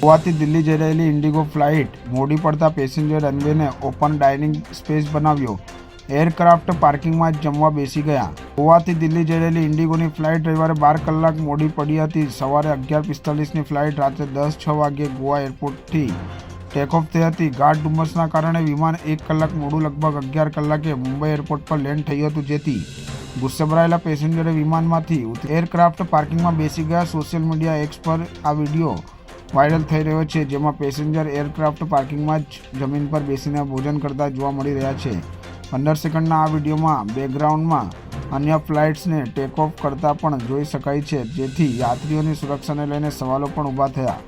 ગોવાથી દિલ્હી જઈ રહેલી Indigo flight મોડી પડતા પેસેન્જર રનવેને ઓપન ડાઇનિંગ સ્પેસ બનાવ્યો. એરક્રાફ્ટ પાર્કિંગમાં જ જમવા બેસી ગયા. ગોવાથી દિલ્હી જઈ રહેલી ઇન્ડિગોની ફ્લાઇટ રવિવારે બાર કલાક મોડી પડી હતી. સવારે અગિયાર પિસ્તાલીસની ફ્લાઇટ રાત્રે દસ છ વાગ્યે ગોવા એરપોર્ટથી ટેકઓફ થઈ હતી. ગાઢ ડુમ્મસના કારણે વિમાન એક કલાક મોડું લગભગ અગિયાર કલાકે મુંબઈ એરપોર્ટ પર લેન્ડ થયું હતું, જેથી ગુસ્સે ભરાયેલા પેસેન્જરે વિમાનમાંથી એરક્રાફ્ટ પાર્કિંગમાં બેસી ગયા. સોશિયલ મીડિયા એક્સ પર આ વીડિયો વાયરલ થઈ રહ્યો છે, જેમાં પેસેન્જર એરક્રાફ્ટ પાર્કિંગમાં જ જમીન પર બેસીને ભોજન કરતા જોવા મળી રહ્યા છે. પંદર સેકન્ડના આ વિડીયોમાં બેકગ્રાઉન્ડમાં અન્ય ફ્લાઇટ્સને ટેક ઓફ કરતા પણ જોઈ શકાય છે, જેથી યાત્રીઓની સુરક્ષાને લઈને સવાલો પણ ઊભા થયા.